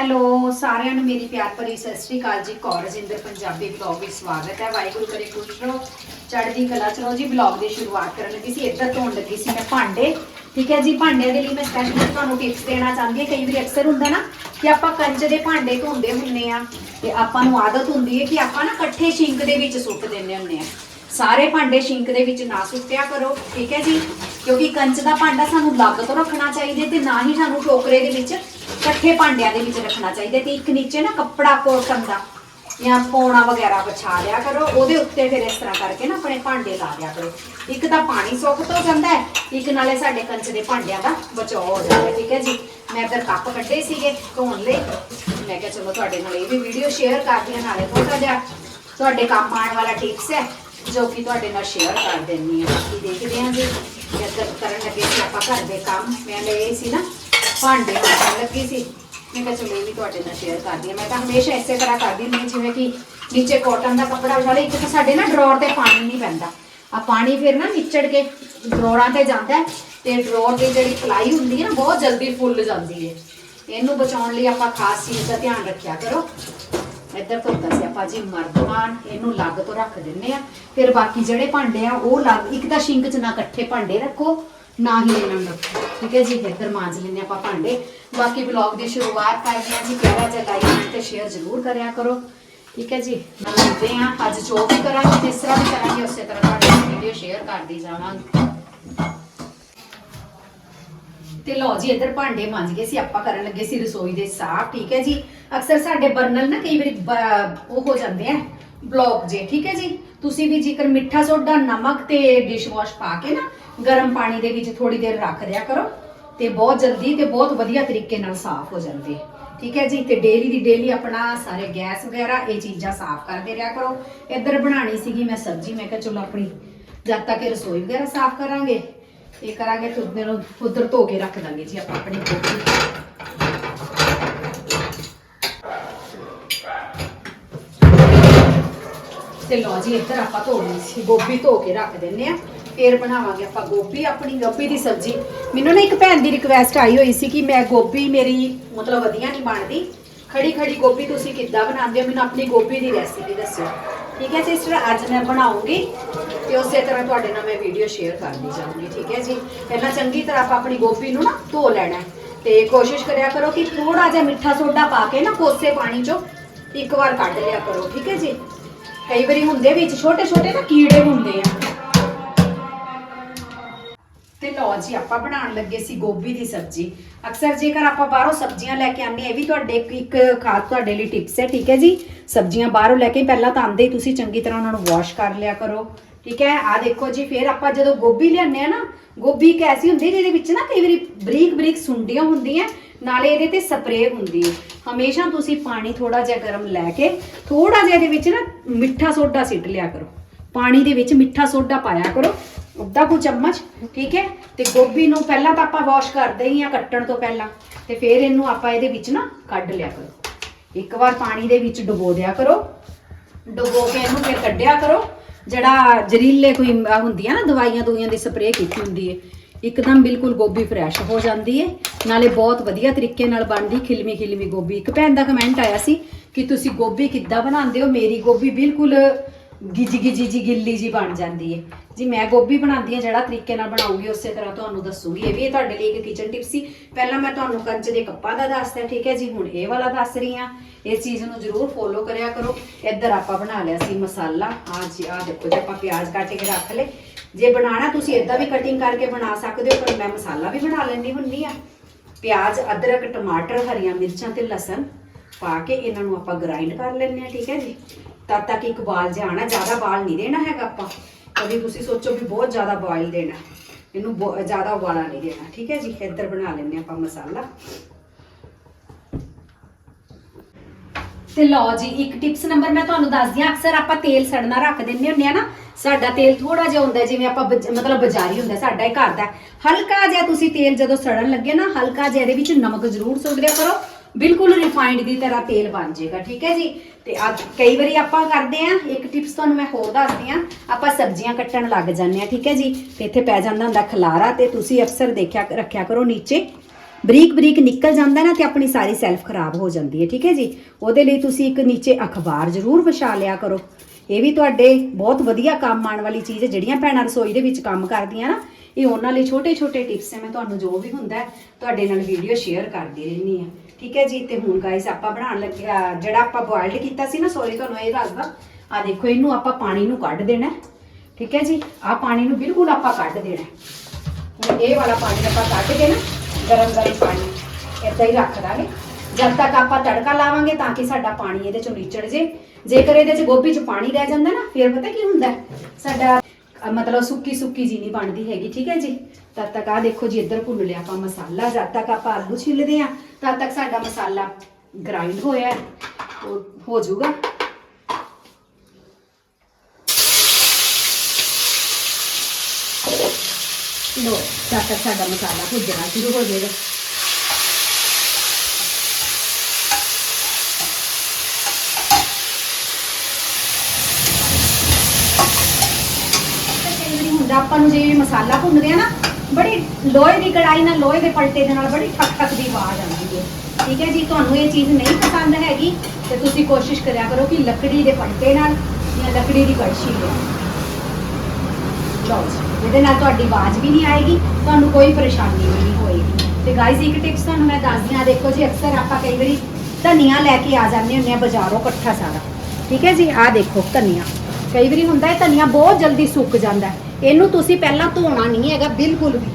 Hello, ਸਾਰਿਆਂ ਨੂੰ ਮੇਰੀ ਪਿਆਰ ਭਰੀ ਸਤਿ ਸ੍ਰੀ ਅਕਾਲ ਜੀ। ਕੌਰ ਰਜਿੰਦਰ ਪੰਜਾਬੀ ਵਲੌਗ ਵਿੱਚ ਸਵਾਗਤ ਹੈ। ਵਾਹਿਗੁਰੂ ਕਰੇ ਖੁਸ਼ ਰਹੋ। ਚੜ੍ਹਦੀ ਕਲਾ ਚ ਜੀ। ਵਲੌਗ ਦੀ ਸ਼ੁਰੂਆਤ ਕਰਨ ਲੱਗੀ ਸੀ। ਇੱਧਰ ਧੋਣ ਲੱਗੀ ਸੀ ਮੈਂ ਭਾਂਡੇ। ਠੀਕ ਹੈ ਜੀ, ਭਾਂਡਿਆਂ ਦੇ ਲਈ ਮੈਂ ਸਪੈਸ਼ਲ ਤੁਹਾਨੂੰ ਟਿਪਸ ਦੇਣਾ ਚਾਹੁੰਦੀ ਹਾਂ। ਕਈ ਵਾਰੀ ਅਕਸਰ ਹੁੰਦਾ ਨਾ ਕਿ ਆਪਾਂ ਕੰਚ ਦੇ ਭਾਂਡੇ ਧੋਂਦੇ ਹੁੰਨੇ ਆ ਤੇ ਆਪਾਂ ਨੂੰ ਆਦਤ ਹੁੰਦੀ ਹੈ ਕਿ ਆਪਾਂ ਨਾ ਇਕੱਠੇ ਸ਼ਿੰਕ ਦੇ ਵਿੱਚ ਸੁੱਟ ਦਿੰਦੇ ਹੁੰਨੇ ਆ ਸਾਰੇ ਭਾਂਡੇ ਸ਼ਿੰਕ ਦੇ ਵਿੱਚ ਨਾ ਸੁੱਟਿਆ ਕਰੋ। ਠੀਕ ਹੈ ਜੀ, ਕਿਉਂਕਿ ਕੰਚ ਦਾ ਭਾਂਡਾ ਸਾਨੂੰ ਲੱਗ ਤੋਂ ਰੱਖਣਾ ਚਾਹੀਦਾ ਤੇ ਨਾ ਹੀ ਸਾਨੂੰ ਟੋਕਰੇ ਦੇ ਵਿੱਚ ਇਕੱਠੇ ਭਾਂਡਿਆਂ ਦੇ ਵਿੱਚ ਰੱਖਣਾ ਚਾਹੀਦਾ ਤੇ ਇੱਕ ਨੀਚੇ ਨਾ ਕੱਪੜਾ ਕੋਟਨ ਦਾ ਜਾਂ ਪੌਣਾ ਵਗੈਰਾ ਵਿਛਾ ਲਿਆ ਕਰੋ, ਉਹਦੇ ਉੱਤੇ ਫਿਰ ਇਸ ਤਰ੍ਹਾਂ ਕਰਕੇ ਨਾ ਆਪਣੇ ਭਾਂਡੇ ਲਾ ਦਿਆ ਕਰੋ। ਇੱਕ ਤਾਂ ਪਾਣੀ ਸੁੱਕ ਤੋਂ ਜਾਂਦਾ ਹੈ, ਇੱਕ ਨਾਲੇ ਸਾਡੇ ਕੰਚ ਦੇ ਭਾਂਡਿਆਂ ਦਾ ਬਚਾਅ ਹੋ ਜਾਂਦਾ ਠੀਕ ਹੈ ਜੀ? ਮੈਂ ਇੱਧਰ ਕੱਪ ਕੱਢੇ ਸੀਗੇ ਧੋਣ ਲਈ। ਮੈਂ ਕਿਹਾ ਚਲੋ ਤੁਹਾਡੇ ਨਾਲ ਇਹ ਵੀ ਵੀਡੀਓ ਸ਼ੇਅਰ ਕਰਦੀ ਹਾਂ ਨਾਲੇ ਥੋੜਾ ਜਿਹਾ ਤੁਹਾਡੇ ਕੰਮ ਆਉਣ ਵਾਲਾ ਟਿਪਸ ਹੈ, ਜੋ ਕਿ ਤੁਹਾਡੇ ਨਾਲ ਸ਼ੇਅਰ ਕਰ ਦਿੰਨੀ ਹਾਂ। ਬਾਕੀ ਦੇਖਦੇ ਹਾਂ ਜੀ, ਇੱਧਰ ਕਰਨ ਲੱਗੇ ਸੀ ਆਪਾਂ ਘਰ ਦੇ ਕੰਮ। ਮੈਂ ਲਏ ਸੀ ਨਾ ਭਾਂਡੇ ਮਾਂਜਣ ਲੱਗੀ ਸੀ। ਮੈਂ ਕਿਹਾ ਚਲੋ ਇਹ ਵੀ ਤੁਹਾਡੇ ਨਾਲ ਸ਼ੇਅਰ ਕਰਦੀ ਹਾਂ। ਮੈਂ ਤਾਂ ਹਮੇਸ਼ਾ ਇਸੇ ਤਰ੍ਹਾਂ ਕਰਦੀ ਹੁੰਦੀ ਹਾਂ, ਜਿਵੇਂ ਕਿ ਨੀਚੇ ਕਾਟਨ ਦਾ ਕੱਪੜਾ ਵਿਛਾ ਇੱਕ ਤਾਂ ਸਾਡੇ ਨਾ ਡਰਾਅਰ ਤੇ ਪਾਣੀ ਨਹੀਂ ਪੈਂਦਾ। ਆ ਪਾਣੀ ਫਿਰ ਨਾ ਨਿਚੜ ਕੇ ਡਰਾਅਰਾਂ ਤੇ ਜਾਂਦਾ ਹੈ ਤੇ ਡਰਾਅਰ ਦੀ ਜਿਹੜੀ ਪਲਾਈ ਹੁੰਦੀ ਹੈ ਨਾ, ਬਹੁਤ ਜਲਦੀ ਫੁੱਲ ਜਾਂਦੀ ਹੈ। ਇਹਨੂੰ ਬਚਾਉਣ ਲਈ ਆਪਾਂ ਖਾਸ ਚੀਜ਼ ਦਾ ਧਿਆਨ ਰੱਖਿਆ ਕਰੋ। ਇੱਧਰ ਧੋਤਾ ਸੀ ਆਪਾਂ ਜੀ ਮਰਦਮਾਨ ਇਹਨੂੰ ਲੱਗ ਤੋਂ ਰੱਖ ਦਿੰਨੇ ਆ ਫਿਰ ਬਾਕੀ ਜਿਹੜੇ ਭਾਂਡੇ ਆ, ਉਹ ਲੱਗ ਇੱਕ ਤਾਂ ਸ਼ਿੰਕ 'ਚ ਨਾ ਇਕੱਠੇ ਭਾਂਡੇ ਰੱਖੋ। ਨਾ ਹੀ ਇਹਨਾਂ ਨੂੰ ਰੱਖੋ। ਠੀਕ ਹੈ ਜੀ ਇੱਧਰ ਮਾਂਜ ਲੈਂਦੇ ਆਪਾਂ ਭਾਂਡੇ। ਬਾਕੀ ਵਲੌਗ ਦੀ ਸ਼ੁਰੂਆਤ ਕਰਦੇ ਹਾਂ ਜੀ। ਪਿਆਰਾ ਜਿਹਾ ਲਾਈਕ ਤੇ ਸ਼ੇਅਰ ਜ਼ਰੂਰ ਕਰਿਆ ਕਰੋ। ਠੀਕ ਹੈ ਜੀ ਮਿਲਦੇ ਹਾਂ। ਅੱਜ ਜੋ ਵੀ ਕਰਾਂਗੇ, ਜਿਸ ਤਰ੍ਹਾਂ ਵੀ ਕਰਾਂਗੇ, ਉਸੇ ਤਰ੍ਹਾਂ ਤੁਹਾਡੀ ਵੀਡੀਓ ਸ਼ੇਅਰ ਕਰਦੀ ਜਾਵਾਂਗੇ। ਤੇ ਲਓ ਜੀ, ਇੱਧਰ ਭਾਂਡੇ ਮਾਂਜ ਗਏ ਸੀ। ਆਪਾਂ ਕਰਨ ਲੱਗੇ ਸੀ ਰਸੋਈ ਦੇ ਸਾਫ਼। ਠੀਕ ਹੈ ਜੀ, ਅਕਸਰ ਸਾਡੇ ਬਰਨਲ ਨਾ ਕਈ ਵਾਰੀ ਉਹ ਹੋ ਜਾਂਦੇ ਆ ਬਲੌਕ ਜੇ। ਠੀਕ ਹੈ ਜੀ, ਤੁਸੀਂ ਵੀ ਜੇਕਰ ਮਿੱਠਾ ਸੋਡਾ ਨਮਕ ਤੇ ਡਿਸ਼ਵਾਸ਼ ਪਾ ਕੇ ਨਾ ਗਰਮ ਪਾਣੀ ਦੇ ਵਿੱਚ ਥੋੜੀ ਦੇਰ ਰੱਖ ਦਿਆ ਕਰੋ ਤੇ ਬਹੁਤ ਜਲਦੀ ਤੇ ਬਹੁਤ ਵਧੀਆ ਤਰੀਕੇ ਨਾਲ ਸਾਫ਼ ਹੋ ਜਾਂਦੇ। ਠੀਕ ਹੈ ਜੀ? ਤੇ ਡੇਲੀ ਦੀ ਡੇਲੀ ਆਪਣਾ ਸਾਰੇ ਗੈਸ ਵਗੈਰਾ ਇਹ ਚੀਜ਼ਾਂ ਸਾਫ਼ ਕਰਦੇ ਰਿਹਾ ਕਰੋ। ਇੱਧਰ ਬਣਾਣੀ ਸੀਗੀ ਮੈਂ ਸਬਜ਼ੀ, ਮੈਂ ਕਿਹਾ ਚਲੋ ਆਪਣੀ ਜਦ ਤੱਕ ਇਹ ਰਸੋਈ ਵਗੈਰਾ ਸਾਫ਼ ਕਰਾਂਗੇ, ਇਹ ਕਰਾਂਗੇ ਤੇ ਉਹਦੇ ਨੂੰ ਉਧਰ ਧੋ ਕੇ ਰੱਖ ਦਾਂਗੇ ਜੀ ਆਪਾਂ ਆਪਣੀ ਗੋਭੀ ਤੇ ਲਓ ਜੀ, ਇੱਧਰ ਆਪਾਂ ਧੋ ਲਈ ਸੀ, ਗੋਭੀ ਧੋ ਕੇ ਰੱਖ ਦਿੰਨੇ ਆ ਫੇਰ ਬਣਾਵਾਂਗੇ ਆਪਾਂ ਗੋਭੀ, ਆਪਣੀ ਗੋਭੀ ਦੀ ਸਬਜ਼ੀ। ਮੈਨੂੰ ਨਾ ਇੱਕ ਭੈਣ ਦੀ ਰਿਕੁਐਸਟ ਆਈ ਹੋਈ ਸੀ ਕਿ ਮੈਂ ਗੋਭੀ ਮੇਰੀ ਮਤਲਬ ਵਧੀਆ ਨਹੀਂ ਬਣਦੀ। ਖੜੀ ਖੜੀ ਗੋਭੀ ਤੁਸੀਂ ਕਿੱਦਾਂ ਬਣਾਉਂਦੇ ਹੋ? ਮੈਨੂੰ ਆਪਣੀ ਗੋਭੀ ਦੀ ਰੈਸਿਪੀ ਦੱਸਿਓ ਠੀਕ ਹੈ ਸਿਸਟਰ ਅੱਜ ਮੈਂ ਬਣਾਉਂਗੀ ਤੇ ਉਸੇ ਤਰ੍ਹਾਂ ਤੁਹਾਡੇ ਨਾਲ ਮੈਂ ਵੀਡੀਓ ਸ਼ੇਅਰ ਕਰਦੀ ਜਾਊਂਗੀ। ਠੀਕ ਹੈ ਜੀ? ਪਹਿਲਾਂ ਚੰਗੀ ਤਰ੍ਹਾਂ ਆਪਾਂ ਆਪਣੀ ਗੋਭੀ ਨੂੰ ਨਾ ਧੋ ਲੈਣਾ ਹੈ। ਤੇ ਕੋਸ਼ਿਸ਼ ਕਰਿਆ ਕਰੋ ਕਿ ਥੋੜਾ ਜਿਹਾ ਮਿੱਠਾ ਸੋਡਾ ਪਾ ਕੇ ਨਾ ਕੋਸੇ ਪਾਣੀ ਚੋਂ ਇੱਕ ਵਾਰ ਕੱਢ ਲਿਆ ਕਰੋ। ਠੀਕ ਹੈ ਜੀ? ਕਈ ਵਾਰੀ ਹੁੰਦੇ ਵਿੱਚ ਛੋਟੇ ਛੋਟੇ ਨਾ ਕੀੜੇ ਹੁੰਦੇ ਆ। ਲਓ ਜੀ ਆਪਾਂ ਬਣਾਉਣ ਲੱਗੇ ਸੀ ਗੋਭੀ ਦੀ ਸਬਜ਼ੀ। ਅਕਸਰ ਜੇਕਰ ਆਪਾਂ ਬਾਹਰੋਂ ਸਬਜ਼ੀਆਂ ਲੈ ਕੇ ਆਉਂਦੇ ਆ ਇਹ ਵੀ ਤੁਹਾਡੇ ਇੱਕ- ਇੱਕ ਖਾਸ ਤੁਹਾਡੇ ਲਈ ਟਿਪਸ ਹੈ, ਠੀਕ ਹੈ ਜੀ? ਸਬਜ਼ੀਆਂ ਬਾਹਰੋਂ ਲੈ ਕੇ ਪਹਿਲਾਂ ਤਾਂ ਆਂਦੇ ਹੀ ਤੁਸੀਂ ਚੰਗੀ ਤਰ੍ਹਾਂ ਉਹਨਾਂ ਨੂੰ ਵਾਸ਼ ਕਰ ਲਿਆ ਕਰੋ, ਠੀਕ ਹੈ? ਆ ਦੇਖੋ ਜੀ, ਫਿਰ ਆਪਾਂ ਜਦੋਂ ਗੋਭੀ ਲਿਆਉਂਦੇ ਆ ਨਾ, ਗੋਭੀ ਇੱਕ ਐਸੀ ਹੁੰਦੀ ਹੈ ਜਿਹਦੇ ਵਿੱਚ ਨਾ ਕਈ ਵਾਰੀ ਬਰੀਕ ਬਰੀਕ ਸੁੰਡੀਆਂ ਹੁੰਦੀਆਂ, ਨਾਲੇ ਇਹਦੇ ਤੇ ਸਪਰੇਅ ਹੁੰਦੀ ਹੈ। ਹਮੇਸ਼ਾ ਤੁਸੀਂ ਪਾਣੀ ਥੋੜਾ ਜਿਹਾ ਗਰਮ ਲੈ ਕੇ ਥੋੜਾ ਜਿਹਾ ਇਹਦੇ ਵਿੱਚ ਨਾ ਮਿੱਠਾ ਸੋਡਾ ਸਿੱਟ ਲਿਆ ਕਰੋ। ਪਾਣੀ ਦੇ ਵਿੱਚ ਮਿੱਠਾ ਸੋਡਾ ਪਾਇਆ ਕਰੋ। ਅੱਧਾ ਕੁ ਚਮਚ, ਠੀਕ ਹੈ? ਤੇ ਗੋਭੀ ਨੂੰ ਪਹਿਲਾਂ ਤਾਂ ਆਪਾਂ ਵਾਸ਼ ਕਰਦੇ ਹੀ ਆ ਕੱਟਣ ਤੋਂ ਪਹਿਲਾਂ। ਤੇ ਫਿਰ ਇਹਨੂੰ ਆਪਾਂ ਇਹਦੇ ਵਿੱਚ ਨਾ ਕੱਢ ਲਿਆ ਕਰੋ। ਇੱਕ ਵਾਰ ਪਾਣੀ ਦੇ ਵਿੱਚ ਡੁਬੋ ਦਿਆ ਕਰੋ। ਡੁਬੋ ਕੇ ਇਹਨੂੰ ਫਿਰ ਕੱਢਿਆ ਕਰੋ। ਜਿਹੜਾ ਜ਼ਰੀਲੇ ਕੋਈ ਆਹ ਹੁੰਦੀ ਆ ਨਾ ਦਵਾਈਆਂ ਦੂਈਆਂ ਦੀ ਸਪਰੇਅ ਕੀਤੀ ਹੁੰਦੀ ਹੈ ਇੱਕਦਮ ਬਿਲਕੁਲ ਗੋਭੀ ਫਰੈਸ਼ ਹੋ ਜਾਂਦੀ ਹੈ ਨਾਲੇ ਬਹੁਤ ਵਧੀਆ ਤਰੀਕੇ ਨਾਲ ਬਣਦੀ ਖਿਲਮੀ ਖਿਲਮੀ ਗੋਭੀ। ਇੱਕ ਭੈਣ ਦਾ ਕਮੈਂਟ ਆਇਆ ਸੀ ਕਿ ਤੁਸੀਂ ਗੋਭੀ ਕਿੱਦਾਂ ਬਣਾਉਂਦੇ ਹੋ? ਮੇਰੀ ਗੋਭੀ ਬਿਲਕੁਲ ਗਿਜੀ ਗਿਜੀ ਜੀ ਗਿੱਲੀ ਜੀ ਬਣ ਜਾਂਦੀ ਹੈ ਜੀ, ਮੈਂ ਗੋਭੀ ਬਣਾਉਂਦੀ ਹਾਂ, ਜਿਹੜਾ ਤਰੀਕੇ ਨਾਲ ਬਣਾਉਂਗੀ, ਉਸੇ ਤਰ੍ਹਾਂ ਤੁਹਾਨੂੰ ਦੱਸੂਗੀ। ਇਹ ਵੀ ਇਹ ਤੁਹਾਡੇ ਲਈ ਇੱਕ ਕਿਚਨ ਟਿਪ ਸੀ। ਪਹਿਲਾਂ ਮੈਂ ਤੁਹਾਨੂੰ ਕੰਚ ਦੇ ਕੱਪਾਂ ਦਾ ਦੱਸਦਾ, ਠੀਕ ਹੈ ਜੀ? ਹੁਣ ਇਹ ਵਾਲਾ ਦੱਸ ਰਹੀ ਹਾਂ। ਇਸ ਚੀਜ਼ ਨੂੰ ਜ਼ਰੂਰ ਫੋਲੋ ਕਰਿਆ ਕਰੋ। ਇੱਧਰ ਆਪਾਂ ਬਣਾ ਲਿਆ ਸੀ ਮਸਾਲਾ। ਆ ਜੀ ਆ ਦੇਖੋ ਜੇ, ਆਪਾਂ ਪਿਆਜ਼ ਕੱਟ ਕੇ ਰੱਖ ਲਏ। ਜੇ ਬਣਾਣਾ ਤੁਸੀਂ ਇਦਾਂ ਵੀ ਕਟਿੰਗ ਕਰਕੇ ਬਣਾ ਸਕਦੇ ਹੋ, ਪਰ ਮੈਂ ਮਸਾਲਾ ਵੀ ਬਣਾ ਲੈਂਦੀ ਹੁੰਨੀ ਆ ਪਿਆਜ਼, ਅਦਰਕ, ਟਮਾਟਰ, ਹਰੀਆਂ ਮਿਰਚਾਂ ਤੇ ਲਸਣ ਪਾ ਕੇ ਇਹਨਾਂ ਨੂੰ ਆਪਾਂ ਗ੍ਰਾਈਂਡ ਕਰ ਲੈਂਦੇ ਆ ਠੀਕ ਹੈ ਜੀ? ਤਦ ਤੱਕ ਇੱਕ ਬਾਲ ਜਾਣਾ, ਜ਼ਿਆਦਾ ਬਾਲ ਨਹੀਂ ਦੇਣਾ ਹੈਗਾ ਆਪਾਂ। ਕਦੀ ਤੁਸੀਂ ਸੋਚੋ ਵੀ ਬਹੁਤ ਜ਼ਿਆਦਾ ਬੋਇਲ ਦੇਣਾ ਇਹਨੂੰ ਜ਼ਿਆਦਾ ਉਬਾਲਾ ਨਹੀਂ ਦੇਣਾ, ਠੀਕ ਹੈ ਜੀ? ਇੱਧਰ ਬਣਾ ਲੈਂਦੇ ਆਪਾਂ ਮਸਾਲਾ। ਤੇ ਲਓ ਜੀ, ਇੱਕ ਟਿਪਸ ਨੰਬਰ ਮੈਂ ਤੁਹਾਨੂੰ ਦੱਸਦੀ ਹਾਂ। ਅਕਸਰ ਆਪਾਂ ਤੇਲ ਸੜਨਾ ਰੱਖ ਦਿੰਦੇ ਹੁੰਦੇ ਆ ਨਾ। ਸਾਡਾ ਤੇਲ ਥੋੜਾ ਜਿਹਾ ਹੁੰਦਾ ਜਿਵੇਂ ਆਪਾਂ ਮਤਲਬ ਬਾਜ਼ਾਰੀ ਹੁੰਦਾ ਸਾਡਾ ਹੀ ਘਰ ਦਾ ਹਲਕਾ ਜਿਹਾ ਤੁਸੀਂ ਤੇਲ ਜਦੋਂ ਸੜਨ ਲੱਗੇ ਨਾ, ਹਲਕਾ ਜਿਹਾ ਇਹਦੇ ਵਿੱਚ ਨਮਕ ਜ਼ਰੂਰ ਸੁੱਟ ਦਿਆ ਕਰੋ। ਬਿਲਕੁਲ ਰਿਫਾਈਨਡ ਦੀ ਤਰ੍ਹਾਂ ਤੇਲ ਬਣ ਜਾਏਗਾ, ਠੀਕ ਹੈ ਜੀ? ਤੇ ਅੱਜ ਕਈ ਵਾਰੀ ਆਪਾਂ ਕਰਦੇ ਆ ਇੱਕ ਟਿਪਸ ਤੁਹਾਨੂੰ ਮੈਂ ਹੋਰ ਦੱਸਦੀ ਆ ਆਪਾਂ ਸਬਜ਼ੀਆਂ ਕੱਟਣ ਲੱਗ ਜਾਂਦੇ ਆ ਠੀਕ ਹੈ ਜੀ? ਤੇ ਇੱਥੇ ਪੈ ਜਾਂਦਾ ਹੁੰਦਾ ਖਲਾਰਾ ਤੇ ਤੁਸੀਂ ਅਕਸਰ ਦੇਖਿਆ, ਰੱਖਿਆ ਕਰੋ ਨੀਚੇ। ਬਰੀਕ ਬਰੀਕ ਨਿਕਲ ਜਾਂਦਾ ਨਾ ਤੇ ਆਪਣੀ ਸਾਰੀ ਸੈਲਫ ਖਰਾਬ ਹੋ ਜਾਂਦੀ ਹੈ, ਠੀਕ ਹੈ ਜੀ? ਉਹਦੇ ਲਈ ਤੁਸੀਂ ਇੱਕ ਨੀਚੇ ਅਖਬਾਰ ਜ਼ਰੂਰ ਵਿਛਾ ਲਿਆ ਕਰੋ। ਇਹ ਵੀ ਤੁਹਾਡੇ ਬਹੁਤ ਵਧੀਆ ਕੰਮ ਆਉਣ ਵਾਲੀ ਚੀਜ਼ ਹੈ, ਜਿਹੜੀਆਂ ਭੈਣਾਂ ਰਸੋਈ ਦੇ ਵਿੱਚ ਕੰਮ ਕਰਦੀਆਂ ਨਾ, ਇਹ ਉਹਨਾਂ ਲਈ ਛੋਟੇ ਛੋਟੇ ਟਿਪਸ ਹੈ, ਮੈਂ ਤੁਹਾਨੂੰ ਜੋ ਵੀ ਹੁੰਦਾ ਤੁਹਾਡੇ ਨਾਲ ਵੀਡੀਓ ਸ਼ੇਅਰ ਕਰਦੀ ਰਹਿੰਦੀ ਹਾਂ। ਠੀਕ ਹੈ ਜੀ? ਤੇ ਹੁਣ ਗਾਇਸ ਆਪਾਂ ਬਣਾਉਣ ਲੱਗੇ ਜਿਹੜਾ ਆਪਾਂ ਬੋਇਲਡ ਕੀਤਾ ਸੀ ਨਾ ਸੌਰੀ ਤੁਹਾਨੂੰ ਇਹ ਦੱਸਦਾ ਆ ਦੇਖੋ, ਇਹਨੂੰ ਆਪਾਂ ਪਾਣੀ ਨੂੰ ਕੱਢ ਦੇਣਾ ਠੀਕ ਹੈ ਜੀ? ਆ ਪਾਣੀ ਨੂੰ ਬਿਲਕੁਲ ਆਪਾਂ ਕੱਢ ਦੇਣਾ ਹੁਣ ਇਹ ਵਾਲਾ ਪਾਣੀ ਆਪਾਂ ਕੱਢ ਕੇ ਨਾ, ਗਰਮ ਗਰਮ ਪਾਣੀ ਏਦਾਂ ਹੀ ਰੱਖ ਦਾਂਗੇ। ਜਦ ਤੱਕ ਆਪਾਂ ਤੜਕਾ ਲਾਵਾਂਗੇ ਤਾਂ ਕਿ ਸਾਡਾ ਪਾਣੀ ਇਹਦੇ ਚੋਂ ਨਿਚੜ ਜੇ। ਜੇਕਰ ਇਹਦੇ ਚ ਗੋਭੀ ਚ ਪਾਣੀ ਰਹਿ ਜਾਂਦਾ ਨਾ, ਫਿਰ ਪਤਾ ਕੀ ਹੁੰਦਾ ਸਾਡਾ, ਮਤਲਬ ਸੁੱਕੀ ਸੁੱਕੀ ਜੀ ਨਹੀਂ ਬਣਦੀ ਹੈਗੀ, ਠੀਕ ਹੈ ਜੀ? ਤਦ ਤੱਕ ਆ ਦੇਖੋ ਜੀ ਇੱਧਰ ਭੁੰਨ ਲਿਆ ਆਪਾਂ ਮਸਾਲਾ ਜਦ ਤੱਕ ਆਪਾਂ ਆਲੂ ਛਿੱਲਦੇ ਆ ਤਦ ਤੱਕ ਸਾਡਾ ਮਸਾਲਾ ਗ੍ਰਾਈਂਡ ਹੋਇਆ ਹੈ। ਉਹ ਹੋ ਜਾਊਗਾ ਲੋ ਤਦ ਤੱਕ ਸਾਡਾ ਮਸਾਲਾ ਭੁੱਜਣਾ ਸ਼ੁਰੂ ਹੋ ਜਾਏਗਾ ਤੇ ਕਈ ਆਪਾਂ ਨੂੰ ਜੇ ਮਸਾਲਾ ਭੁੰਨਦੇ ਆ ਨਾ, ਬੜੀ ਲੋਹੇ ਦੀ ਕੜਾਈ ਨਾਲ ਲੋਹੇ ਦੇ ਪਲਟੇ ਦੇ ਨਾਲ ਬੜੀ ਠਕ ਠਕ ਦੀ ਆਵਾਜ਼ ਆਉਂਦੀ ਹੈ। ਠੀਕ ਹੈ ਜੀ, ਤੁਹਾਨੂੰ ਇਹ ਚੀਜ਼ ਨਹੀਂ ਪਸੰਦ ਹੈਗੀ, ਤੇ ਤੁਸੀਂ ਕੋਸ਼ਿਸ਼ ਕਰਿਆ ਕਰੋ ਕਿ ਲੱਕੜੀ ਦੇ ਪਲਟੇ ਨਾਲ ਜਾਂ ਲੱਕੜੀ ਦੀ ਕੜਛੀ ਨਾਲ। ਲਓ ਜੀ, ਇਹਦੇ ਨਾਲ ਤੁਹਾਡੀ ਆਵਾਜ਼ ਵੀ ਨਹੀਂ ਆਏਗੀ, ਤੁਹਾਨੂੰ ਕੋਈ ਪਰੇਸ਼ਾਨੀ ਵੀ ਨਹੀਂ ਹੋਏਗੀ। ਤੇ ਗਾਇਜ਼ ਇੱਕ ਟਿਪਸ ਤੁਹਾਨੂੰ ਮੈਂ ਦੱਸਦੀ ਹਾਂ, ਦੇਖੋ ਜੀ, ਅਕਸਰ ਆਪਾਂ ਕਈ ਵਾਰੀ ਧਨੀਆ ਲੈ ਕੇ ਆ ਜਾਂਦੇ ਹੁੰਦੇ ਆ ਬਾਜ਼ਾਰੋਂ ਇਕੱਠਾ ਸਾਰਾ। ਠੀਕ ਹੈ ਜੀ, ਆਹ ਦੇਖੋ ਧਨੀਆ। ਕਈ ਵਾਰੀ ਹੁੰਦਾ ਹੈ ਧਨੀਆ ਬਹੁਤ ਜਲਦੀ ਸੁੱਕ ਜਾਂਦਾ ਹੈ। ਇਹਨੂੰ ਤੁਸੀਂ ਪਹਿਲਾਂ ਧੋਣਾ ਨਹੀਂ ਹੈਗਾ ਬਿਲਕੁਲ ਵੀ।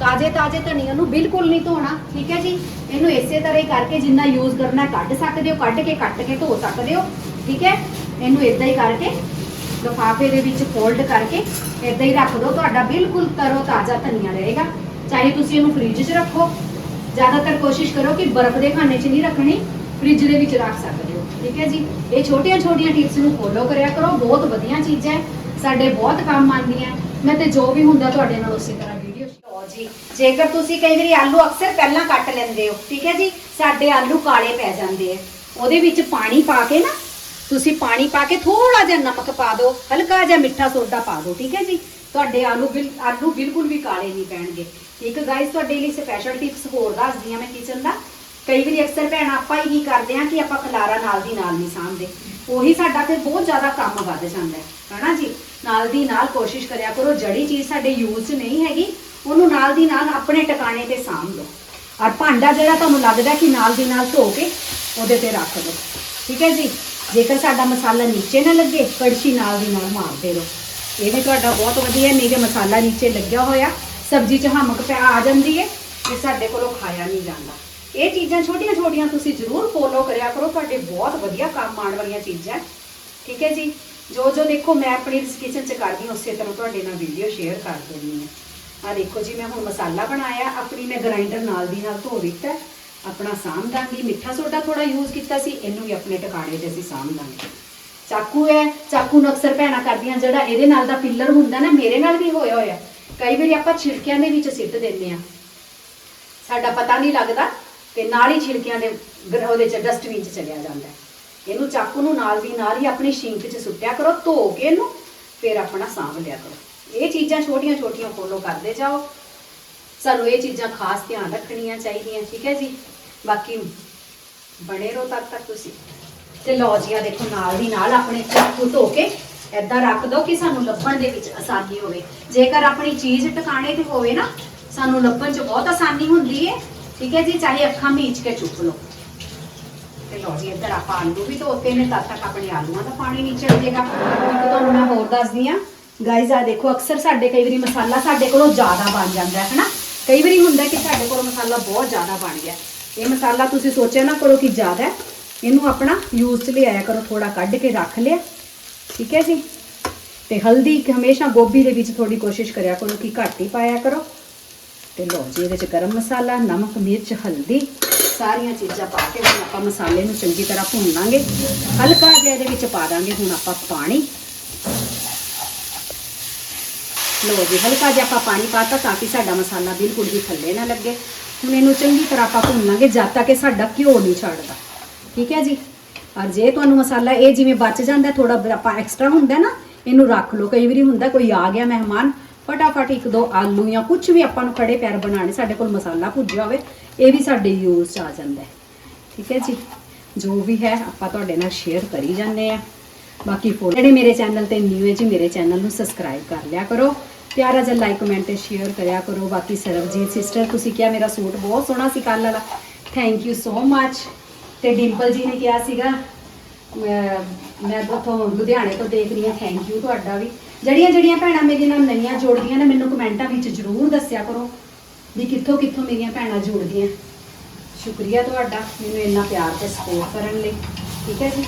ਤਾਜ਼ੇ ਤਾਜ਼ੇ ਧਨੀਆ ਨੂੰ ਬਿਲਕੁਲ ਨਹੀਂ ਧੋਣਾ, ਠੀਕ ਹੈ ਜੀ? ਇਹਨੂੰ ਇਸੇ ਤਰ੍ਹਾਂ ਹੀ ਕਰਕੇ ਜਿੰਨਾ ਯੂਜ਼ ਕਰਨਾ ਕੱਢ ਸਕਦੇ ਹੋ, ਕੱਢ ਕੇ ਕੱਟ ਕੇ ਧੋ ਸਕਦੇ ਹੋ, ਠੀਕ ਹੈ? ਇਹਨੂੰ ਇਦਾਂ ਹੀ ਕਰਕੇ ਲਿਫਾਫੇ ਦੇ ਵਿੱਚ ਫੋਲਡ ਕਰਕੇ ਇਦਾਂ ਹੀ ਰੱਖ ਦਿਓ, ਤੁਹਾਡਾ ਬਿਲਕੁਲ ਤਰੋ ਤਾਜ਼ਾ ਧਨੀਆ ਰਹੇਗਾ। ਚਾਹੇ ਤੁਸੀਂ ਇਹਨੂੰ ਫ੍ਰਿਜ 'ਚ ਰੱਖੋ, ਜ਼ਿਆਦਾਤਰ ਕੋਸ਼ਿਸ਼ ਕਰੋ ਕਿ ਬਰਫ਼ ਦੇ ਖਾਨੇ 'ਚ ਨਹੀਂ ਰੱਖਣੀ ਫ੍ਰਿਜ ਦੇ ਵਿੱਚ ਰੱਖ ਸਕਦੇ ਹੋ, ਠੀਕ ਹੈ ਜੀ? ਇਹ ਛੋਟੀਆਂ ਛੋਟੀਆਂ ਟਿਪਸ ਨੂੰ ਫੋਲੋ ਕਰਿਆ ਕਰੋ, ਬਹੁਤ ਵਧੀਆ ਚੀਜ਼ ਹੈ, ਸਾਡੇ ਬਹੁਤ ਕੰਮ ਆਉਂਦੀਆਂ ਮੈਂ ਤੇ ਜੋ ਵੀ ਹੁੰਦਾ ਤੁਹਾਡੇ ਨਾਲ ਉਸੇ ਤਰ੍ਹਾਂ ਵੀਡੀਓ ਲਓ ਜੀ, ਜੇਕਰ ਤੁਸੀਂ ਕਈ ਵਾਰੀ ਆਲੂ ਅਕਸਰ ਪਹਿਲਾਂ ਕੱਟ ਲੈਂਦੇ ਹੋ, ਠੀਕ ਹੈ ਜੀ? ਸਾਡੇ ਆਲੂ ਕਾਲੇ ਪੈ ਜਾਂਦੇ ਆ। ਉਹਦੇ ਵਿੱਚ ਪਾਣੀ ਪਾ ਕੇ ਨਾ, ਤੁਸੀਂ ਪਾਣੀ ਪਾ ਕੇ ਥੋੜਾ ਜਿਹਾ ਨਮਕ ਪਾ ਦਿਓ, ਹਲਕਾ ਜਿਹਾ ਮਿੱਠਾ ਸੋਡਾ ਪਾ ਦਿਓ, ਠੀਕ ਹੈ ਜੀ? ਤੁਹਾਡੇ ਆਲੂ ਬਿਲ, ਆਲੂ ਬਿਲਕੁਲ ਵੀ ਕਾਲੇ ਨਹੀਂ ਪੈਣਗੇ। ਇੱਕ ਗਾਇਸ ਤੁਹਾਡੇ ਲਈ ਸਪੈਸ਼ਲ ਟਿਪਸ ਹੋਰ ਦੱਸਦੀ ਹਾਂ ਮੈਂ ਕਿਚਨ ਦਾ। ਕਈ ਵਾਰੀ ਅਕਸਰ ਭੈਣ ਆਪਾਂ ਹੀ ਕਰਦੇ ਆ ਕਿ ਆਪਾਂ ਖਲਾਰਾ ਨਾਲ ਦੀ ਨਾਲ ਨਹੀਂ ਸਾਂਭਦੇ। ਉਹੀ ਸਾਡਾ ਫਿਰ ਬਹੁਤ ਜ਼ਿਆਦਾ ਕੰਮ ਵੱਧ ਜਾਂਦਾ ਹੈ, ਹਨਾ ਜੀ? ਨਾਲ ਦੀ ਨਾਲ ਕੋਸ਼ਿਸ਼ ਕਰਿਆ ਕਰੋ ਜੜੀ ਚੀਜ਼ ਸਾਡੇ ਯੂਜ਼ 'ਚ ਨਹੀਂ ਹੈਗੀ, ਉਹਨੂੰ ਨਾਲ ਦੀ ਨਾਲ ਆਪਣੇ ਟਿਕਾਣੇ ਤੇ ਸਾਂਭ ਲਓ। ਔਰ ਭਾਂਡਾ ਜਿਹੜਾ ਤੁਹਾਨੂੰ ਲੱਗਦਾ ਕਿ ਨਾਲ ਦੀ ਨਾਲ ਧੋ ਕੇ ਉਹਦੇ ਤੇ ਰੱਖ ਦਿਓ। ਠੀਕ ਹੈ ਜੀ? ਜੇਕਰ ਸਾਡਾ ਮਸਾਲਾ ਨੀਚੇ ਨਾ ਲੱਗੇ, ਕੜਛੀ ਨਾਲ ਦੀ ਨਾਲ ਮਾਰਦੇ ਰਹੋ। ਇਹ ਵੀ ਤੁਹਾਡਾ ਬਹੁਤ ਵਧੀਆ, ਨਹੀਂ ਕਿ ਮਸਾਲਾ ਨੀਚੇ ਲੱਗਿਆ ਹੋਇਆ, ਸਬਜ਼ੀ 'ਚ ਹਮਕ ਪੈ ਆ ਜਾਂਦੀ ਹੈ ਤੇ ਸਾਡੇ ਕੋਲੋਂ ਖਾਇਆ ਨਹੀਂ ਜਾਂਦਾ। ਇਹ ਚੀਜ਼ਾਂ ਛੋਟੀਆਂ ਛੋਟੀਆਂ ਤੁਸੀਂ ਜ਼ਰੂਰ ਫੋਲੋ ਕਰਿਆ ਕਰੋ, ਤੁਹਾਡੇ ਬਹੁਤ ਵਧੀਆ ਕੰਮ ਆਉਣ ਵਾਲੀਆਂ ਚੀਜ਼ਾਂ। ਠੀਕ ਹੈ ਜੀ? ਜੋ ਜੋ ਦੇਖੋ, ਮੈਂ ਆਪਣੀ ਕਿਚਨ 'ਚ ਕਰਦੀ ਹਾਂ, ਉਸੇ ਤਰ੍ਹਾਂ ਤੁਹਾਡੇ ਨਾਲ ਵੀਡੀਓ ਸ਼ੇਅਰ ਕਰ ਦਿੰਦੀ ਹਾਂ। ਆ ਦੇਖੋ ਜੀ, ਮੈਂ ਹੁਣ ਮਸਾਲਾ ਬਣਾਇਆ, ਆਪਣੀ ਮੈਂ ਗ੍ਰਾਈਂਡਰ ਨਾਲ ਦੀ ਨਾਲ ਧੋ ਦਿੱਤਾ ਆਪਣਾ ਸਾਂਭ ਦਾਂਗੀ, ਮਿੱਠਾ ਸੋਡਾ ਥੋੜਾ ਯੂਜ਼ ਕੀਤਾ ਸੀ, ਇਹਨੂੰ ਵੀ ਆਪਣੇ ਟਿਕਾਣੇ ਤੇ ਅਸੀਂ ਸਾਂਭ ਦਾਂਗੇ। ਚਾਕੂ ਹੈ, ਚਾਕੂ ਨੂੰ ਅਕਸਰ ਭੈਣਾਂ ਕਰਦੀਆਂ, ਜਿਹੜਾ ਇਹਦੇ ਨਾਲ ਦਾ ਪਿੱਲਰ ਹੁੰਦਾ ਨਾ, ਮੇਰੇ ਨਾਲ ਵੀ ਹੋਇਆ ਹੋਇਆ। ਕਈ ਵਾਰੀ ਆਪਾਂ ਛਿਲਕਿਆਂ ਦੇ ਵਿੱਚ ਸਿੱਟ ਦਿੰਦੇ ਆ ਸਾਡਾ ਪਤਾ ਨਹੀਂ ਲੱਗਦਾ, ਤੇ ਨਾਲ ਹੀ ਛਿਲਕਿਆਂ ਦੇ ਉਹਦੇ ਚ ਡਸਟਬਿਨ ਚ ਚਲਿਆ ਜਾਂਦਾ ਹੈ। ਇਹਨੂੰ ਚਾਕੂ ਨੂੰ ਨਾਲ ਦੀ ਨਾਲ ਹੀ ਆਪਣੀ ਸ਼ਿੰਕ 'ਚ ਸੁੱਟਿਆ ਕਰੋ, ਧੋ ਕੇ ਇਹਨੂੰ ਫਿਰ ਆਪਣਾ ਸਾਂਭ ਲਿਆ ਕਰੋ। ਇਹ ਚੀਜ਼ਾਂ ਛੋਟੀਆਂ ਛੋਟੀਆਂ ਫੋਲੋ ਕਰਦੇ ਜਾਓ। ਸਾਨੂੰ ਇਹ ਚੀਜ਼ਾਂ ਖਾਸ ਧਿਆਨ ਰੱਖਣੀਆਂ ਚਾਹੀਦੀਆਂ, ਠੀਕ ਹੈ ਜੀ? ਬਾਕੀ ਬਣੇ ਰਹੋ ਤਦ ਤੱਕ ਤੁਸੀਂ। ਤੇ ਲਓ ਜੀ ਆ ਦੇਖੋ ਨਾਲ ਦੀ ਨਾਲ ਆਪਣੇ ਚਾਕੂ ਧੋ ਕੇ ਏਦਾਂ ਰੱਖ ਦਿਓ ਕਿ ਸਾਨੂੰ ਲੱਭਣ ਦੇ ਵਿੱਚ ਆਸਾਨੀ ਹੋਵੇ। ਜੇਕਰ ਆਪਣੀ ਚੀਜ਼ ਟਿਕਾਣੇ ਤੇ ਹੋਵੇ ਨਾ, ਸਾਨੂੰ ਲੱਭਣ 'ਚ ਬਹੁਤ ਆਸਾਨੀ ਹੁੰਦੀ ਹੈ। ਠੀਕ ਹੈ ਜੀ? ਚਾਹੇ ਅੱਖਾਂ ਮੀਚ ਕੇ ਚੁੱਕ ਲਓ। ਲਓ ਜੀ ਇੱਧਰ ਆਪਾਂ ਆਲੂ ਵੀ ਧੋਤੇ ਨੇ ਤਦ ਤੱਕ ਆਪਣੇ ਆਲੂਆਂ ਦਾ ਪਾਣੀ ਨਿਚੜ ਜਾਏਗਾ ਇੱਕ ਤੁਹਾਨੂੰ ਮੈਂ ਹੋਰ ਦੱਸਦੀ ਆ ਗਾਇਜ਼ ਆ ਦੇਖੋ, ਅਕਸਰ ਸਾਡੇ ਕਈ ਵਾਰੀ ਮਸਾਲਾ ਸਾਡੇ ਕੋਲੋਂ ਜ਼ਿਆਦਾ ਬਣ ਜਾਂਦਾ ਹੈ, ਹਨਾ? ਕਈ ਵਾਰੀ ਹੁੰਦਾ ਕਿ ਸਾਡੇ ਕੋਲ ਮਸਾਲਾ ਬਹੁਤ ਜ਼ਿਆਦਾ ਬਣ ਗਿਆ। ਇਹ ਮਸਾਲਾ ਤੁਸੀਂ ਸੋਚਿਆ ਨਾ ਕਰੋ ਕਿ ਜ਼ਿਆਦਾ ਇਹਨੂੰ ਆਪਣਾ ਯੂਜ਼ 'ਚ ਲਿਆਇਆ ਕਰੋ ਥੋੜਾ ਕੱਢ ਕੇ ਰੱਖ ਲਿਆ। ਠੀਕ ਹੈ ਜੀ? ਤੇ ਹਲਦੀ ਹਮੇਸ਼ਾ ਗੋਭੀ ਦੇ ਵਿੱਚ ਥੋੜੀ ਕੋਸ਼ਿਸ਼ ਕਰਿਆ ਕਰੋ ਕਿ ਘੱਟ ਹੀ ਪਾਇਆ ਕਰੋ। ਤੇ ਲਓ ਜੀ, ਇਹਦੇ ਚ ਗਰਮ ਮਸਾਲਾ, ਨਮਕ, ਮਿਰਚ, ਹਲਦੀ। ਸਾਰੀਆਂ ਚੀਜ਼ਾਂ ਪਾ ਕੇ ਹੁਣ ਆਪਾਂ ਮਸਾਲੇ ਨੂੰ ਚੰਗੀ ਤਰ੍ਹਾਂ ਭੁੰਨ ਲਾਂਗੇ। ਹਲਕਾ ਜਿਹਾ ਇਹਦੇ ਵਿੱਚ ਪਾ ਦਾਂਗੇ ਹੁਣ ਆਪਾਂ ਪਾਣੀ। ਲਓ ਜੀ, ਹਲਕਾ ਜਿਹਾ ਆਪਾਂ ਪਾਣੀ ਪਾਤਾ ਤਾਂ ਕਿ ਸਾਡਾ ਮਸਾਲਾ ਬਿਲਕੁਲ ਵੀ ਥੱਲੇ ਨਾ ਲੱਗੇ। ਹੁਣ ਇਹਨੂੰ ਚੰਗੀ ਤਰ੍ਹਾਂ ਆਪਾਂ ਭੁੰਨ ਲਾਂਗੇ ਜਦ ਤੱਕ ਇਹ ਸਾਡਾ ਘਿਓ ਨਹੀਂ ਛੱਡਦਾ। ਠੀਕ ਹੈ ਜੀ? ਔਰ ਜੇ ਤੁਹਾਨੂੰ ਮਸਾਲਾ ਇਹ ਜਿਵੇਂ ਬਚ ਜਾਂਦਾ ਥੋੜਾ ਆਪਾਂ ਐਕਸਟਰਾ ਹੁੰਦਾ ਨਾ, ਇਹਨੂੰ ਰੱਖ ਲਓ। ਕਈ ਵਾਰੀ ਹੁੰਦਾ ਕੋਈ ਆ ਗਿਆ ਮਹਿਮਾਨ ਫਟਾਫਟ ਇੱਕ ਦੋ ਆਲੂ ਜਾਂ ਕੁਝ ਵੀ ਆਪਾਂ ਨੂੰ ਖੜੇ ਪੈਰ ਬਣਾਣੇ ਸਾਡੇ ਕੋਲ ਮਸਾਲਾ ਭੁੱਜਿਆ ਹੋਵੇ, ਇਹ ਵੀ ਸਾਡੇ ਯੂਜ਼ 'ਚ ਆ ਜਾਂਦਾ ਹੈ। ਠੀਕ ਹੈ ਜੀ? ਜੋ ਵੀ ਹੈ, ਆਪਾਂ ਤੁਹਾਡੇ ਨਾਲ ਸ਼ੇਅਰ ਕਰੀ ਜਾਂਦੇ ਆ ਬਾਕੀ ਫੋਟੋ ਜਿਹੜੇ ਮੇਰੇ ਚੈਨਲ ਤੇ ਨਿਊ ਹੈ ਜੀ, ਮੇਰੇ ਚੈਨਲ ਨੂੰ ਸਬਸਕ੍ਰਾਈਬ ਕਰ ਲਿਆ ਕਰੋ। ਪਿਆਰਾ ਜਿਹਾ ਲਾਈਕ ਕਮੈਂਟ ਤੇ ਸ਼ੇਅਰ ਕਰਿਆ ਕਰੋ। ਬਾਕੀ ਸਰਬਜੀਤ ਸਿਸਟਰ ਤੁਸੀਂ ਕਿਹਾ ਮੇਰਾ ਸੂਟ ਬਹੁਤ ਸੋਹਣਾ ਸੀ ਕੱਲ ਵਾਲਾ। ਥੈਂਕ ਯੂ ਸੋ ਮੱਚ ਤੇ ਡਿੰਪਲ ਜੀ ਨੇ ਕਿਹਾ ਸੀਗਾ ਮੈਂ ਮੈਂ ਉੱਥੋਂ ਲੁਧਿਆਣੇ ਤੋਂ ਦੇਖ ਰਹੀ ਹਾਂ ਥੈਂਕ ਯੂ ਤੁਹਾਡਾ ਵੀ। ਜਿਹੜੀਆਂ ਜਿਹੜੀਆਂ ਭੈਣਾਂ ਮੇਰੇ ਨਾਲ ਨਵੀਆਂ ਜੋੜਦੀਆਂ ਨੇ, ਮੈਨੂੰ ਕਮੈਂਟਾਂ ਵਿੱਚ ਜ਼ਰੂਰ ਦੱਸਿਆ ਕਰੋ ਵੀ ਕਿੱਥੋਂ ਕਿੱਥੋਂ ਮੇਰੀਆਂ ਭੈਣਾਂ ਜੁੜਦੀਆਂ। ਸ਼ੁਕਰੀਆ ਤੁਹਾਡਾ, ਮੈਨੂੰ ਇੰਨਾ ਪਿਆਰ ਤੇ ਸਪੋਰਟ ਕਰਨ ਲਈ। ਠੀਕ ਹੈ ਜੀ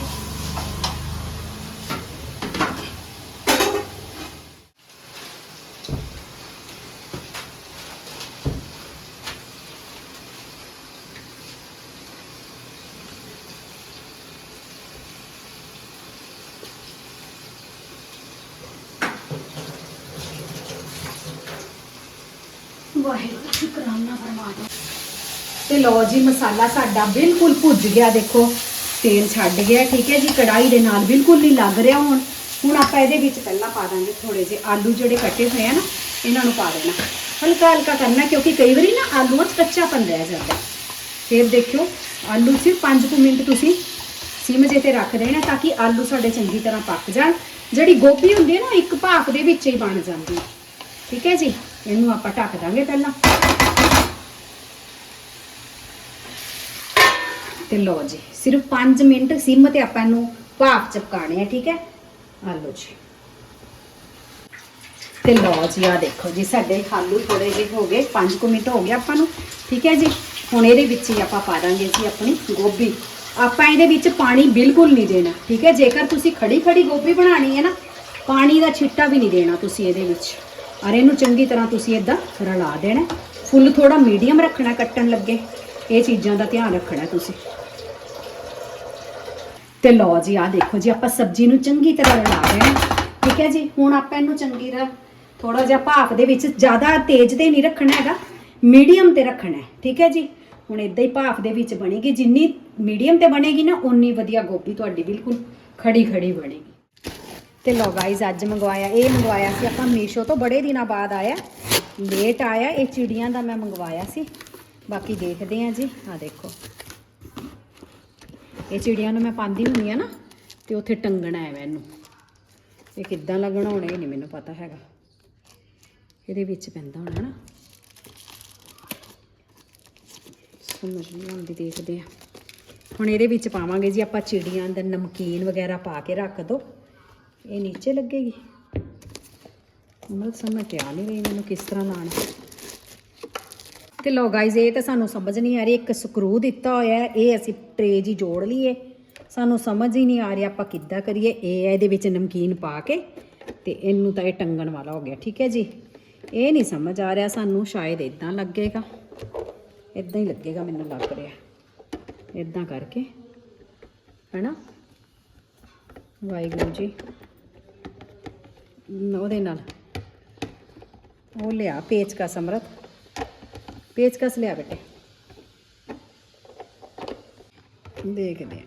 ਵਾਹਿਗੁਰੂ ਸ਼ੁਕਰਾਨਾ ਪਰਮਾਤਮਾ ਤੇ ਲਓ ਜੀ, ਮਸਾਲਾ ਸਾਡਾ ਬਿਲਕੁਲ ਭੁੱਜ ਗਿਆ, ਦੇਖੋ। ਤੇਲ ਛੱਡ ਗਿਆ, ਠੀਕ ਹੈ ਜੀ ਕੜਾਈ ਦੇ ਨਾਲ ਬਿਲਕੁਲ ਨਹੀਂ ਲੱਗ ਰਿਹਾ ਹੁਣ। ਹੁਣ ਆਪਾਂ ਇਹਦੇ ਵਿੱਚ ਪਹਿਲਾਂ ਪਾ ਦਾਂਗੇ ਥੋੜੇ ਜਿਹੇ ਆਲੂ ਜਿਹੜੇ ਕੱਟੇ ਹੋਏ ਆ ਨਾ, ਇਹਨਾਂ ਨੂੰ ਪਾ ਦੇਣਾ। ਹਲਕਾ ਹਲਕਾ ਕਰਨਾ, ਕਿਉਂਕਿ ਕਈ ਵਾਰੀ ਨਾ ਆਲੂਆਂ 'ਚ ਕੱਚਾਪਨ ਰਹਿ ਜਾਂਦਾ। ਫਿਰ ਦੇਖਿਓ, ਆਲੂ ਸਿਰਫ 5 ਮਿੰਟ ਤੁਸੀਂ ਸਿਮ ਜੇ ਤੇ ਰੱਖ ਦੇਣਾ ਤਾਂ ਕਿ ਆਲੂ ਸਾਡੇ ਚੰਗੀ ਤਰ੍ਹਾਂ ਪੱਕ ਜਾਣ। ਜਿਹੜੀ ਗੋਭੀ ਹੁੰਦੀ ਹੈ ਨਾ, ਇੱਕ ਭਾਪ ਦੇ ਵਿੱਚ ਹੀ ਬਣ ਜਾਂਦੀ। ਹੈ ਠੀਕ ਹੈ ਜੀ, ਇਹਨੂੰ ਆਪਾਂ ਢੱਕ ਦਾਂਗੇ ਪਹਿਲਾਂ। ਤੇ ਲਓ ਜੀ, ਸਿਰਫ 5 ਮਿੰਟ ਸਿਮ ਤੇ ਆਪਾਂ ਇਹਨੂੰ ਭਾਪ ਚਪਕਾਣੇ ਆ, ਠੀਕ ਹੈ? ਆ ਲਓ ਜੀ। ਤੇ ਲਓ ਜੀ ਆ ਦੇਖੋ ਜੀ, ਸਾਡੇ ਆਲੂ ਥੋੜੇ ਜਿਹੇ ਹੋ ਗਏ 5 ਮਿੰਟ ਹੋ ਗਏ ਆਪਾਂ ਨੂੰ, ਠੀਕ ਹੈ ਜੀ? ਹੁਣ ਇਹਦੇ ਵਿੱਚ ਹੀ ਆਪਾਂ ਪਾ ਦਾਂਗੇ ਜੀ ਆਪਣੀ ਗੋਭੀ। ਆਪਾਂ ਇਹਦੇ ਵਿੱਚ ਪਾਣੀ ਬਿਲਕੁਲ ਨਹੀਂ ਦੇਣਾ, ਠੀਕ ਹੈ? ਜੇਕਰ ਤੁਸੀਂ ਖੜੀ ਖੜੀ ਗੋਭੀ ਬਣਾਣੀ ਹੈ ਨਾ, ਪਾਣੀ ਦਾ ਛਿੱਟਾ ਵੀ ਨਹੀਂ ਦੇਣਾ ਤੁਸੀਂ ਇਹਦੇ ਵਿੱਚ। ਔਰ ਇਹਨੂੰ ਚੰਗੀ ਤਰ੍ਹਾਂ ਤੁਸੀਂ ਇਦਾਂ ਰਲਾ ਦੇਣਾ। ਫੁੱਲ ਥੋੜਾ ਮੀਡੀਅਮ ਰੱਖਣਾ ਕੱਟਣ ਲੱਗੇ। ਇਹ ਚੀਜ਼ਾਂ ਦਾ ਧਿਆਨ ਰੱਖਣਾ ਤੁਸੀਂ। ਤੇ ਲਓ ਜੀ ਆ ਦੇਖੋ ਜੀ, ਆਪਾਂ ਸਬਜ਼ੀ ਨੂੰ ਚੰਗੀ ਤਰ੍ਹਾਂ ਰਲਾ ਹਾਂ। ਠੀਕ ਹੈ ਜੀ, ਹੁਣ ਆਪਾਂ ਇਹਨੂੰ ਚੰਗੀ ਤਰ੍ਹਾਂ ਥੋੜਾ ਜਿਹਾ ਭਾਫ ਦੇ ਵਿੱਚ ਜ਼ਿਆਦਾ ਤੇਜ਼ ਤੇ ਨਹੀਂ ਰੱਖਣਾ ਹੈਗਾ, ਮੀਡੀਅਮ ਤੇ ਰੱਖਣਾ ਹੈ। ਠੀਕ ਹੈ ਜੀ, ਹੁਣ ਇਦਾਂ ਹੀ ਭਾਫ ਦੇ ਵਿੱਚ ਬਣੇਗੀ, ਜਿੰਨੀ ਮੀਡੀਅਮ ਤੇ ਬਣੇਗੀ ਨਾ ਉਨੀ ਵਧੀਆ ਗੋਭੀ ਤੁਹਾਡੀ ਬਿਲਕੁਲ ਖੜੀ ਖੜੀ ਬਣੇਗੀ। ਤੇ ਲੋ ਗਾਈਜ਼ ਅੱਜ ਮੰਗਵਾਇਆ, ਇਹ ਮੰਗਵਾਇਆ ਸੀ, ਆਪਾਂ ਮੀਸ਼ੋ ਤੋਂ ਬੜੇ ਦਿਨਾਂ ਬਾਅਦ ਆਇਆ ਲੇਟ ਆਇਆ, ਇਹ ਚਿੜੀਆਂ ਦਾ ਮੈਂ ਮੰਗਵਾਇਆ ਸੀ। ਬਾਕੀ ਦੇਖਦੇ ਹਾਂ ਜੀ। ਆ ਦੇਖੋ। ਇਹ ਚਿੜੀਆਂ ਨੂੰ ਮੈਂ ਪਾਉਂਦੀ ਹੁੰਦੀ ਆ ਨਾ, ਤੇ ਉੱਥੇ ਟੰਗਣਾ ਹੈ ਮੈਨੂੰ। ਇਹ ਕਿੱਦਾਂ ਲੱਗਣਾ ਹੁਣ, ਇਹ ਨਹੀਂ ਮੈਨੂੰ ਪਤਾ ਹੈਗਾ। ਇਹਦੇ ਵਿੱਚ ਪੈਂਦਾ ਹੋਣਾ ਨਾ। ਸਮਝ ਨਹੀਂ ਆਉਂਦੀ, ਦੇਖਦੇ ਆ ਹੁਣ ਇਹਦੇ ਵਿੱਚ ਪਾਵਾਂਗੇ ਜੀ ਆਪਾਂ ਚਿੜੀਆਂ ਦਾ ਨਮਕੀਨ ਵਗੈਰਾ ਪਾ ਕੇ ਰੱਖ ਦੋ। ਇਹ ਨੀਚੇ ਲੱਗੇਗੀ। ਮਤਲਬ ਸਮਝ ਤੇ ਆ ਨਹੀਂ ਰਹੀ ਮੈਨੂੰ ਕਿਸ ਤਰ੍ਹਾਂ ਲਾਣਾ ਤੇ ਲੋ ਗਾਈਜ਼ ਇਹ ਤਾਂ ਸਾਨੂੰ ਸਮਝ ਨਹੀਂ ਆ ਰਹੀ, ਇੱਕ ਸਕਰੂ ਦਿੱਤਾ ਹੋਇਆ ਇਹ ਅਸੀਂ ਟਰੇ ਜੀ ਜੋੜ ਲਈਏ। ਸਾਨੂੰ ਸਮਝ ਹੀ ਨਹੀਂ ਆ ਰਿਹਾ ਆਪਾਂ ਕਿੱਦਾਂ ਕਰੀਏ। ਇਹ ਇਹਦੇ ਵਿੱਚ ਨਮਕੀਨ ਪਾ ਕੇ ਤੇ ਇਹਨੂੰ ਤਾਂ ਇਹ ਟੰਗਣ ਵਾਲਾ ਹੋ ਗਿਆ, ਠੀਕ ਹੈ ਜੀ। ਇਹ ਨਹੀਂ ਸਮਝ ਆ ਰਿਹਾ ਸਾਨੂੰ, ਸ਼ਾਇਦ ਇਦਾਂ ਲੱਗੇਗਾ। ਇਦਾਂ ਹੀ ਲੱਗੇਗਾ ਮੈਨੂੰ ਲੱਗ ਰਿਹਾ। ਇਦਾਂ ਕਰਕੇ, ਹੈਨਾ? ਵਾਹਿਗੁਰੂ ਜੀ। ਉਹਦੇ ਨਾਲ ਉਹ ਲਿਆ ਪੇਚਕਸ ਅਮਰਤ ਪੇਚਕਸ ਲਿਆ ਬੇਟੇ। ਦੇਖਦੇ ਹਾਂ।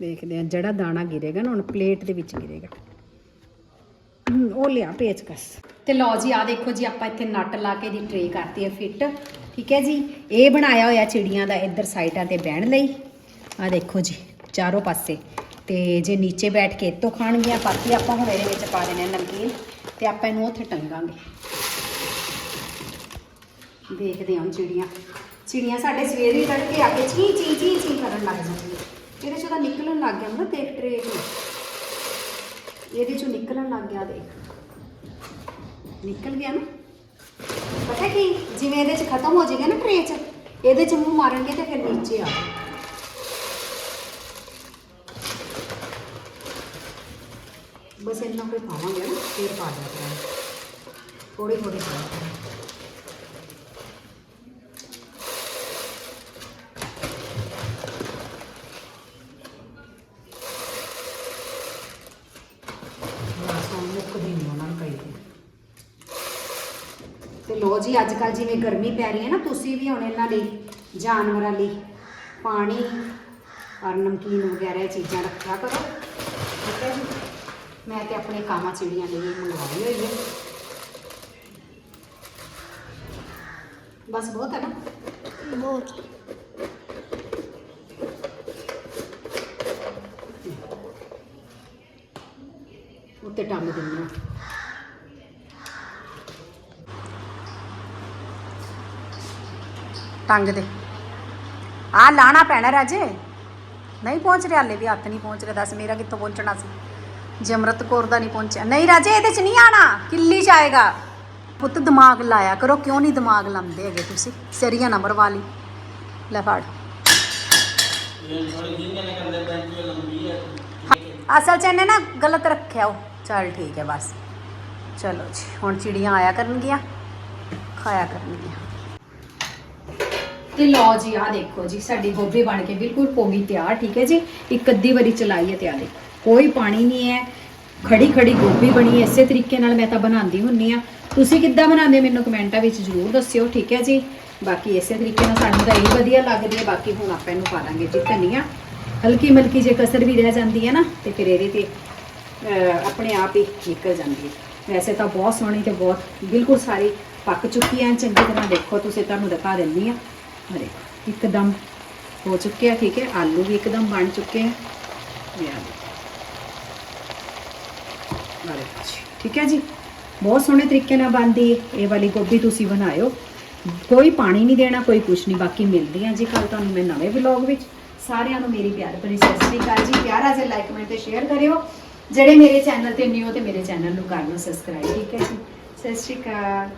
ਦੇਖਦੇ ਹਾਂ, ਜਿਹੜਾ ਦਾਣਾ ਗਿਰੇਗਾ ਨਾ, ਹੁਣ ਪਲੇਟ ਦੇ ਵਿੱਚ ਗਿਰੇਗਾ। ਉਹ ਲਿਆ ਪੇਚਕਸ। ਤੇ ਲਓ ਜੀ ਆ ਦੇਖੋ ਜੀ, ਆਪਾਂ ਇੱਥੇ ਨਟ ਲਾ ਕੇ ਦੀ ਟਰੇ ਕਰਤੀ ਹੈ ਫਿੱਟ। ਠੀਕ ਹੈ ਜੀ, ਇਹ ਬਣਾਇਆ ਹੋਇਆ ਚਿੜੀਆਂ ਦਾ ਇੱਧਰ ਸਾਈਡਾਂ ਤੇ ਬਹਿਣ ਲਈ। ਆ ਦੇਖੋ ਜੀ, ਚਾਰੋਂ ਪਾਸੇ। ਤੇ ਜੇ ਨੀਚੇ ਬੈਠ ਕੇ ਇੱਥੋਂ ਖਾਣਗੀਆਂ, ਬਾਕੀ ਆਪਾਂ ਹੁਣ ਇਹਦੇ ਵਿੱਚ ਪਾ ਦੇਣਾ ਨਮਕੀਨ। ਤੇ ਆਪਾਂ ਇਹਨੂੰ ਉੱਥੇ ਟੰਗਾਂਗੇ। ਦੇਖਦੇ ਹਾਂ ਚਿੜੀਆਂ। ਚਿੜੀਆਂ ਸਾਡੇ ਸਵੇਰੇ ਹੀ ਤੜਕੇ ਆ ਕੇ ਚੀ ਚੀ ਚੀ ਚੀ ਕਰਨ ਲੱਗ ਜਾਂਦੀਆਂ। ਇਹਦੇ ਚੋਂ ਤਾਂ ਨਿਕਲਣ ਲੱਗ ਗਿਆ ਮਤਲਬ ਦੇਖ ਟਰੇ ਚੋਂ ਇਹਦੇ ਚੋਂ ਨਿਕਲਣ ਲੱਗ ਗਿਆ, ਦੇਖ। ਨਿਕਲ ਗਿਆ ਨਾ। ਪਤਾ ਕੀ? ਜਿਵੇਂ ਇਹਦੇ ਚ ਖਤਮ ਹੋ ਜਾਏਗਾ ਨਾ ਟਰੇ ਚ, ਇਹਦੇ ਚ ਮੂੰਹ ਮਾਰਨਗੇ ਤੇ ਫਿਰ ਨੀਚੇ ਆ ਬਸ ਇੰਨਾ ਕੋਈ ਪਾਵਾਂਗੇ ਨਾ, ਫਿਰ ਪਾ ਦਿਆ ਕਰਾਂਗੇ। ਥੋੜੀ ਥੋੜੀ ਪਾ ਤੇ ਲੋ ਜੀ ਅੱਜ ਕੱਲ ਜਿਵੇਂ ਗਰਮੀ ਪੈ ਰਹੀ ਹੈ ਨਾ, ਤੁਸੀਂ ਵੀ ਹੁਣ ਇਹਨਾਂ ਲਈ, ਜਾਨਵਰਾਂ ਲਈ ਪਾਣੀ ਔਰ ਨਮਕੀਨ ਵਗੈਰਾ ਚੀਜ਼ਾਂ ਰੱਖਿਆ ਕਰੋ। ਮੈਂ ਤੇ ਆਪਣੇ ਕਾਮਾ ਚਿੜੀਆਂ ਲਈ ਮੰਗਵਾਈ ਹੋਈ ਹੈ ਬਸ ਬਹੁਤ ਹੈ ਨਾ? ਬਹੁਤ। ਉੱਤੇ ਟੰਗ ਦਿੰਦੇ ਆ। ਟੰਗ ਦੇ। ਆ ਲਾਣਾ ਪੈਣਾ ਰਾਜੇ। ਨਹੀਂ ਪਹੁੰਚ ਰਿਹਾ ਹਲੇ ਵੀ ਹੱਥ ਨਹੀਂ ਪਹੁੰਚ ਰਿਹਾ। ਦੱਸ ਮੇਰਾ ਕਿੱਥੋਂ ਪਹੁੰਚਣਾ ਸੀ? ਜਮਰਤ ਕੌਰ ਦਾ ਨਹੀਂ ਪਹੁੰਚਿਆ। ਨਹੀਂ ਰਾਜੇ, ਇਹਦੇ ਚ ਨਹੀਂ ਆਣਾ। ਕਿੱਲੀ ਚ ਆਏਗਾ। ਪੁੱਤ, ਦਿਮਾਗ ਲਾਇਆ ਕਰੋ। ਕਿਉਂ ਨਹੀਂ ਦਿਮਾਗ ਲਾਉਂਦੇ ਹੈਗੇ ਤੁਸੀਂ? ਸਰੀਆ ਨੰਬਰ ਵਾਲੀ ਲੈ ਫੜ। ਅਸਲ ਚ ਇਹਨੇ ਨਾ ਗਲਤ ਰੱਖਿਆ ਉਹ। ਚਲ ਠੀਕ ਹੈ ਬਸ। ਚਲੋ ਜੀ, ਹੁਣ ਚਿੜੀਆਂ ਆਇਆ ਕਰਨਗੀਆਂ। ਖਾਇਆ ਕਰਨਗੀਆਂ। ਤੇ ਲਓ ਜੀ ਆ ਦੇਖੋ ਜੀ, ਸਾਡੀ ਗੋਭੀ ਬਣ ਕੇ ਬਿਲਕੁਲ ਹੋ ਤਿਆਰ, ਠੀਕ ਹੈ ਜੀ? ਇੱਕ ਅੱਧੀ ਵਾਰੀ ਚਲਾਈ ਹੈ ਤੇ ਆ ਦੇਖੋ ਕੋਈ ਪਾਣੀ ਨਹੀਂ ਹੈ। ਖੜੀ ਖੜੀ ਗੋਭੀ ਬਣੀ ਇਸੇ ਤਰੀਕੇ ਨਾਲ ਮੈਂ ਤਾਂ ਬਣਾਉਂਦੀ ਹੁੰਨੀ ਆ ਤੁਸੀਂ ਕਿੱਦਾਂ ਬਣਾਉਂਦੇ ਮੈਨੂੰ ਕਮੈਂਟਾਂ ਵਿੱਚ ਜ਼ਰੂਰ ਦੱਸਿਓ, ਠੀਕ ਹੈ ਜੀ? ਬਾਕੀ ਇਸੇ ਤਰੀਕੇ ਨਾਲ ਸਾਨੂੰ ਤਾਂ ਇਹ ਵਧੀਆ ਲੱਗਦੀ ਹੈ। ਬਾਕੀ ਹੁਣ ਆਪਾਂ ਇਹਨੂੰ ਪਾ ਦਾਂਗੇ ਜੀ ਧਨੀਆ। ਹਲਕੀ ਮਲਕੀ ਜੇ ਕਸਰ ਵੀ ਰਹਿ ਜਾਂਦੀ ਹੈ ਨਾ, ਤੇ ਫਿਰ ਇਹਦੇ ਤੇ ਆਪਣੇ ਆਪ ਹੀ ਨਿਕਲ ਜਾਂਦੀ ਹੈ। ਵੈਸੇ ਤਾਂ ਬਹੁਤ ਸੋਹਣੀ ਤੇ ਬਹੁਤ, ਬਿਲਕੁਲ ਸਾਰੀ ਪੱਕ ਚੁੱਕੀ ਹੈ। ਚੰਗੀ ਤਰ੍ਹਾਂ ਦੇਖੋ, ਤੁਸੀਂ ਤੁਹਾਨੂੰ ਦਿਖਾ ਦਿੰਦੀ ਆ ਅਰੇ ਇੱਕਦਮ ਹੋ ਚੁੱਕੇ ਆ ਠੀਕ ਹੈ? ਆਲੂ ਵੀ ਇੱਕਦਮ ਬਣ ਚੁੱਕੇ ਆ ਇਹ ਠੀਕ ਹੈ ਜੀ? ਬਹੁਤ ਸੋਹਣੇ ਤਰੀਕੇ ਨਾਲ ਬਣਦੀ ਇਹ ਵਾਲੀ ਗੋਭੀ ਤੁਸੀਂ ਬਣਾਇਓ। ਕੋਈ ਪਾਣੀ ਨਹੀਂ ਦੇਣਾ, ਕੋਈ ਕੁਛ ਨਹੀਂ। ਬਾਕੀ ਮਿਲਦੀ ਆ ਜੀ ਕੱਲ ਤੁਹਾਨੂੰ ਮੈਂ ਨਵੇਂ ਵਲੌਗ ਵਿੱਚ। ਸਾਰਿਆਂ ਨੂੰ ਮੇਰੀ ਪਿਆਰ ਭਰੀ ਸਤਿ ਸ੍ਰੀ ਅਕਾਲ ਜੀ। ਪਿਆਰਾ ਜਿਹਾ ਲਾਈਕ ਕਮੈਂਟ ਤੇ ਸ਼ੇਅਰ ਕਰਿਓ। ਜਿਹੜੇ ਮੇਰੇ ਚੈਨਲ ਤੇ ਨਿਊ ਤੇ ਮੇਰੇ ਚੈਨਲ ਨੂੰ ਕਰ ਲਓ ਸਬਸਕ੍ਰਾਈਬ ਠੀਕ ਹੈ ਜੀ? ਸਤਿ ਸ੍ਰੀ ਅਕਾਲ।